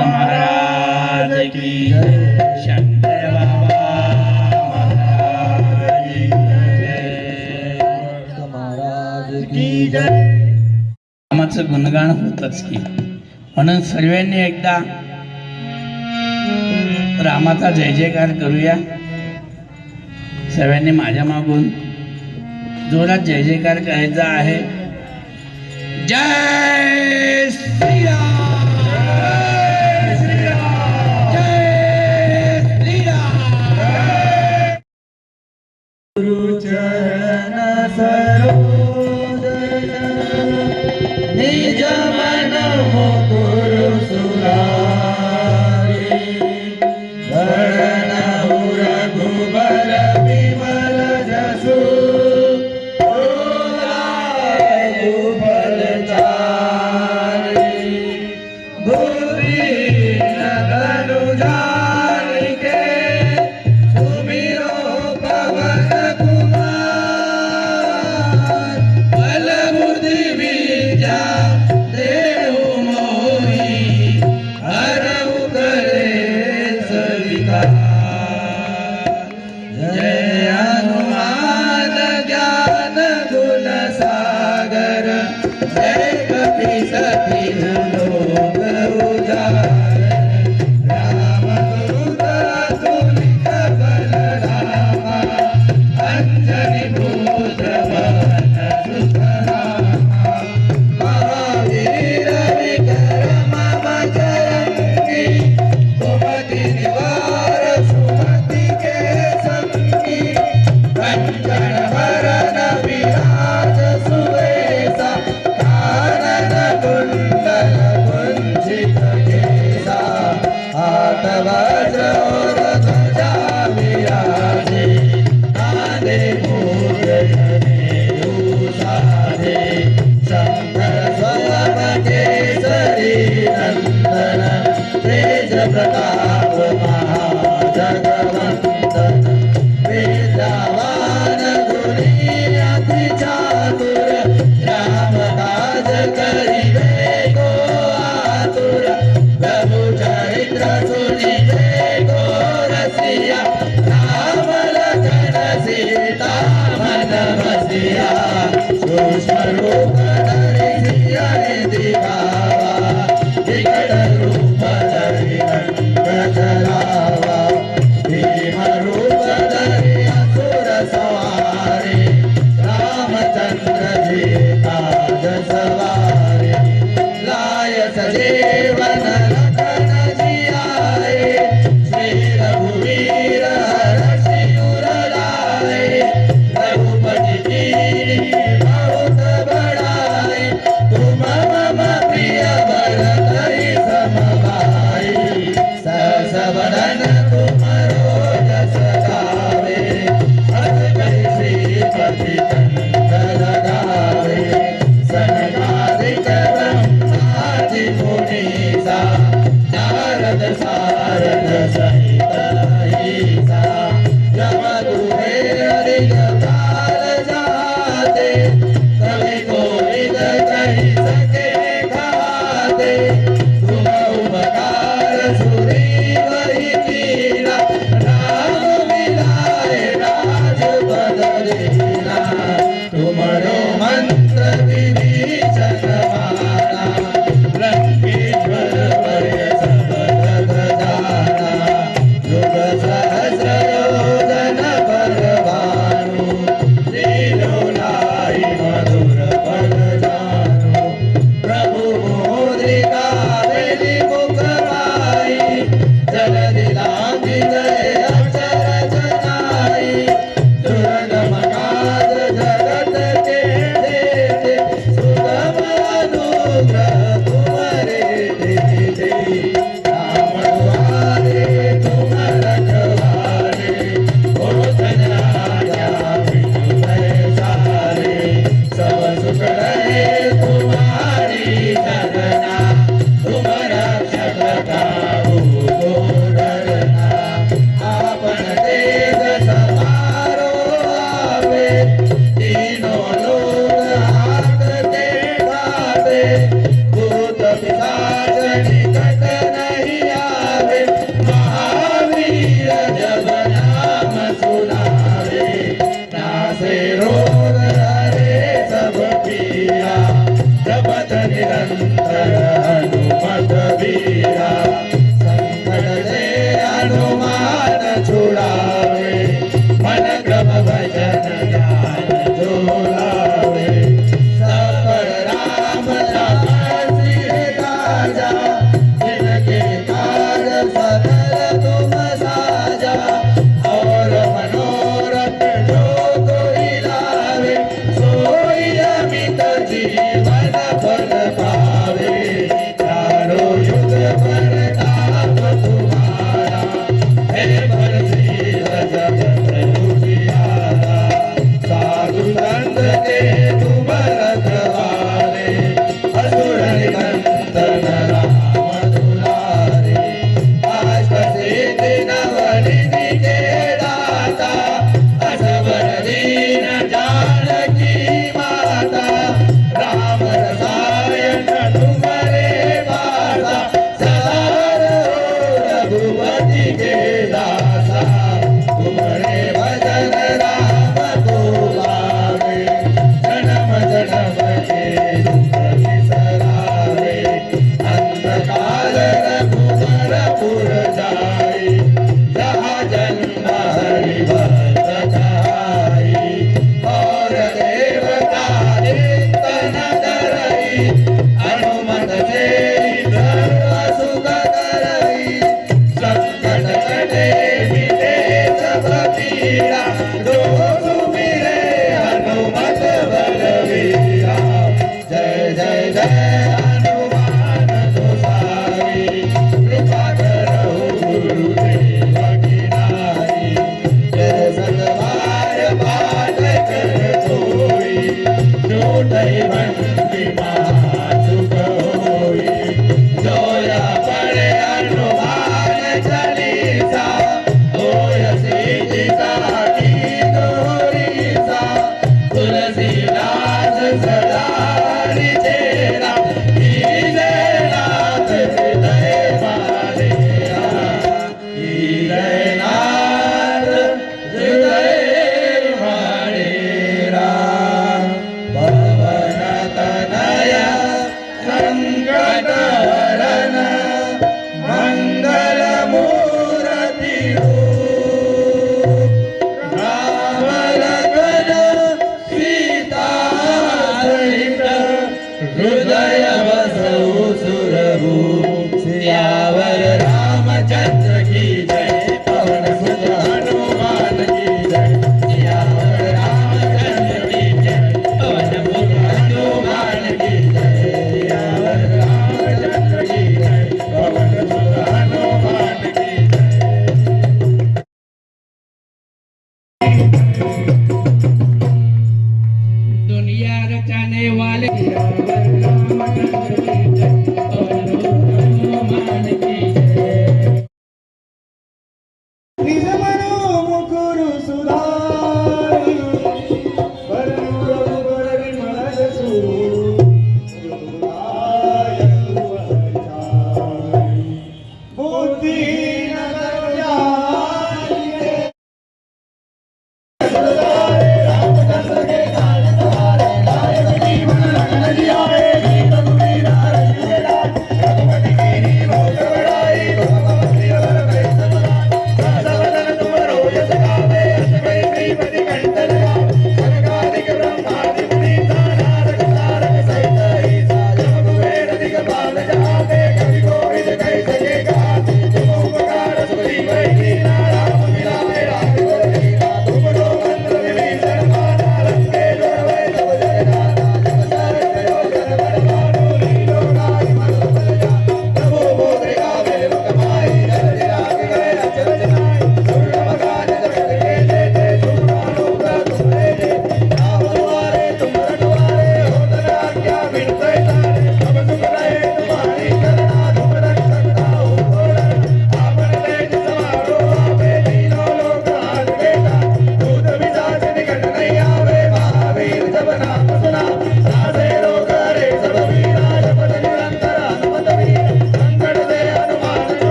महाराज की शंकर बाबा महाराज की गुणगान होतच की. म्हणून सर्वांनी एकदा रामाचा जय जयकार करूया. सर्वांनी माझ्या मागून जोरात जय जयकार करायचा आहे. जय Father. वंदन तेज प्रकाश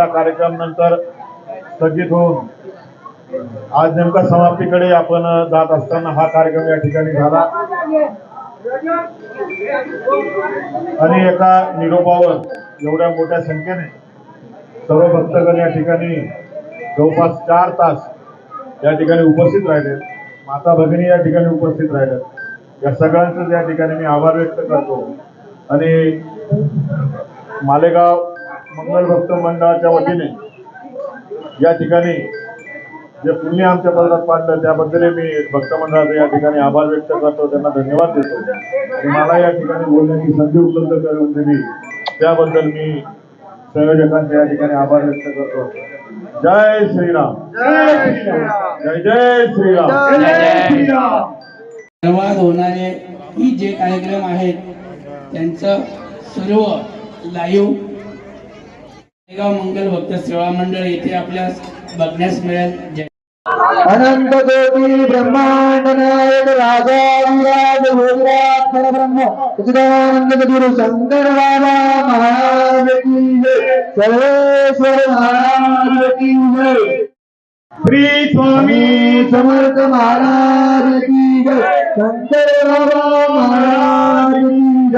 झालेला कार्यक्रम नंतर स्थगित होऊन आज नेमका समाप्तीकडे आपण जात असताना हा कार्यक्रम या ठिकाणी झाला. आणि एका निरोपावर एवढ्या मोठ्या संख्येने सर्व भक्तगण या ठिकाणी जवळपास चार तास या ठिकाणी उपस्थित राहिले. माता भगिनी या ठिकाणी उपस्थित राहिल्या या सगळ्यांचं या ठिकाणी मी आभार व्यक्त करतो. आणि मालेगाव मंगल भक्त मंडळाच्या वतीने या ठिकाणी जे पुण्य आमच्या पदरात पाडलं त्याबद्दल मी भक्त मंडळाचे या ठिकाणी आभार व्यक्त करतो त्यांना धन्यवाद देतो. आणि मला या ठिकाणी बोलण्याची संधी उपलब्ध करून दिली त्याबद्दल मी संयोजकांचे या ठिकाणी आभार व्यक्त करतो. जय श्रीराम. जय जय श्रीराम. संवाद होणारे ही जे कार्यक्रम आहेत त्यांचं सर्व लाईव्ह मंगल भक्त सेवा मंडळ येथे आपल्यास अनंत कोटी ब्रह्मांड नायक राजा शंकर बाबा श्री स्वामी समर्थ महाराज की जय. शंकर बाबा महाराज की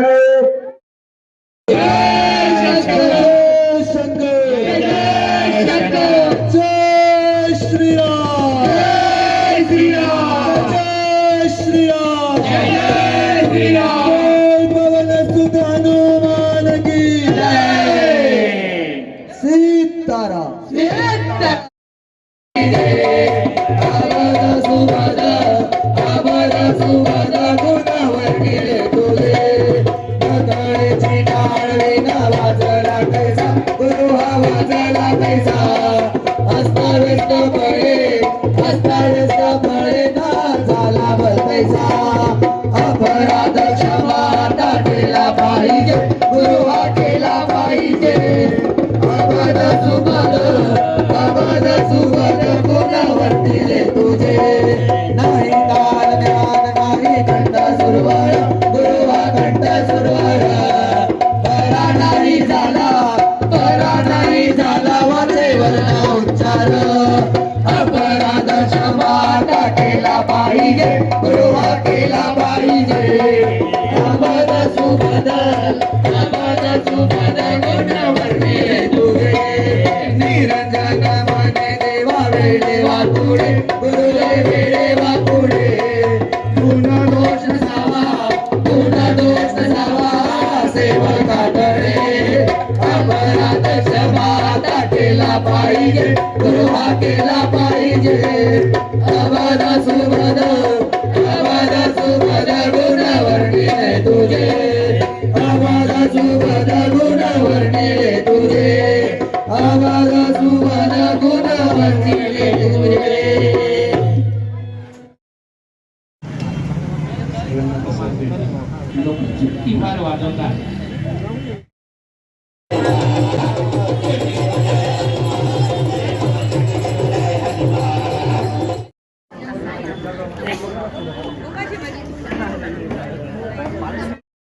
केला पाहिजे अबद सुबद अबद सुबद कोणावरतीले तुझे निरंजन मने देवा वेळे वाकुडे गुरुले वेळे वाकुडे गुण दोष सावा गुण दोष सावा सेवकाकडे अपराध क्षमा केला पाहिजे गुरु हा केला पाहिजे। अवध सुभद